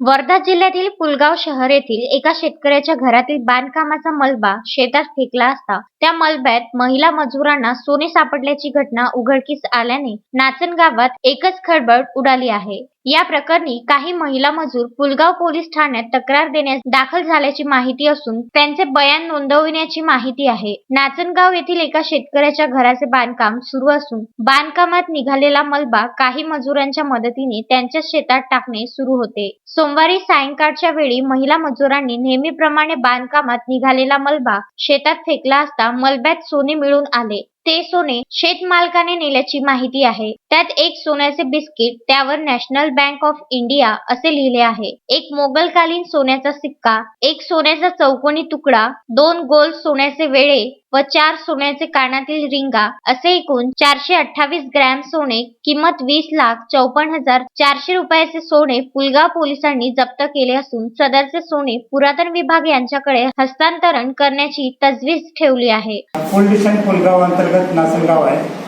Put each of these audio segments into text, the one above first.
वर्धा जिल्ह्यातील पुलगाव शहर येथील एका शेतकऱ्याच्या घरातील बांधकामाचा मलबा शेतात फेकला असता त्या मलब्यात महिला मजुरांना सोने सापडल्याची घटना उघडकीस आल्याने नाचन गावात एकच खळबळ उडाली आहे. या प्रकरणी काही महिला मजूर पुलगाव पोलीस ठाण्यात तक्रार देण्यास दाखल झाल्याची माहिती असून त्यांचे बयान नोंदविण्याची माहिती आहे. नाचनगाव येथील एका शेतकऱ्याच्या घराचे बांधकाम सुरू असून बांधकामात निघालेला मलबा काही मजुरांच्या मदतीने त्यांच्या शेतात टाकणे सुरू होते. सोमवारी सायंकाळच्या वेळी महिला मजुरांनी नेहमीप्रमाणे बांधकामात निघालेला मलबा शेतात फेकला असता मलब्यात सोने मिळून आले. ते सोने शेतमालकाने नेल्याची माहिती आहे. त्यात एक सोन्याचे बिस्किट त्यावर नॅशनल बँक ऑफ इंडिया असे लिहिले आहे. एक मोगलकालीन सोन्याचा सिक्का एक सोन्याचा चौकोनी तुकडा दोन गोल सोन्याचे वेळे व चार सोन्याचे कानातील रिंगा असे एकूण चारशे अठ्ठावीस ग्रॅम सोने किंमत वीस लाख चौपन्न हजार चारशे रुपयाचे सोने पुलगाव पोलिसांनी जप्त केले असून सदरचे सोने पुरातन विभाग यांच्याकडे हस्तांतरण करण्याची तजवीज ठेवली आहे. पोलीस पुलगाव अंतर्गत नासनगाव आहे.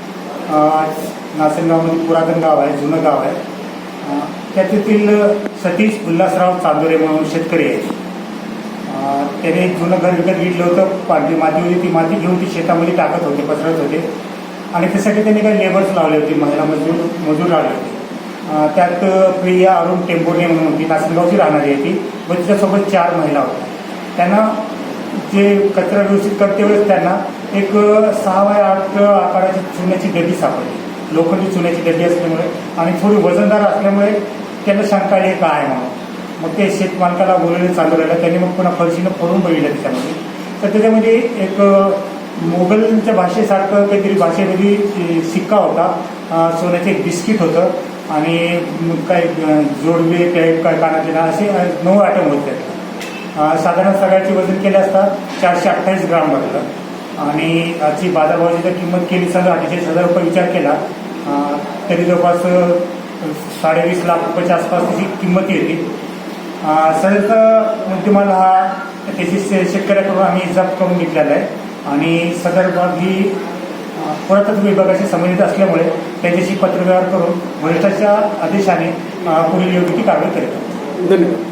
नासनगावमध्ये पुरातन गाव आहे जुनं गाव आहे. अ, त्यातील सतीश उल्हासराव चांदोरे म्हणून शेतकरी आहेत. त्याने एक जुनं घर विकत घेतलं होतं. पांढरी माती होती. ती माती घेऊन ती शेतामध्ये टाकत होते पसरत होते. आणि त्यासाठी त्यांनी काही लेबर्स लावले होते. महिला मजूर मजूर लावले होते. त्यात प्रिया अरुण टेंबोर्णे म्हणून होती. नासनगावची राहणारी होती व तिच्यासोबत चार महिला होत्या. त्यांना जे कचरा व्यवस्थित करते वेळेस त्यांना एक सहा बाय आठ आकाराची चुन्याची डबी सापडली लोखंडी चुन्याची डबी असल्यामुळे आणि थोडी वजनदार असल्यामुळे त्यांना शंका आली काय म्हणून? मग ते शेतमालकाला बोलवले चालू राहिलं त्यांनी मग पुन्हा फरशीनं फोडून बघितलं त्याच्यामध्ये. तर त्याच्यामध्ये एक मोगलच्या भाषेसारखं काहीतरी भाषेमध्ये शिक्का सिक्का होता. सोन्याचं एक बिस्किट होतं. आणि काय जोडवे काय काय कानाचे ना असे नऊ आयटम होते. साधारण सगळ्याची वजन केले असता चारशे अठ्ठावीस ग्राम भरलं आणि आजची बाजारभावाची जर किंमत केली समजा अठ्ठेचाळीस हजार रुपये विचार केला तरी जवळपास साडेवीस लाख रुपयाच्या आसपास त्याची किंमत येते. अं, म्हणजे तुम्हाला मुद्देमाल हा त्याची शे- शेतकऱ्याकडून आम्ही जप्त करून घेतलेला आहे. आणि सदर भाग ही पुरातत्व विभागाशी संबंधित असल्यामुळे त्यांच्याशी पत्रव्यवहार करून वरिष्ठाच्या आदेशाने पुढील योग्य ती कारवाई करेल धन्यवाद.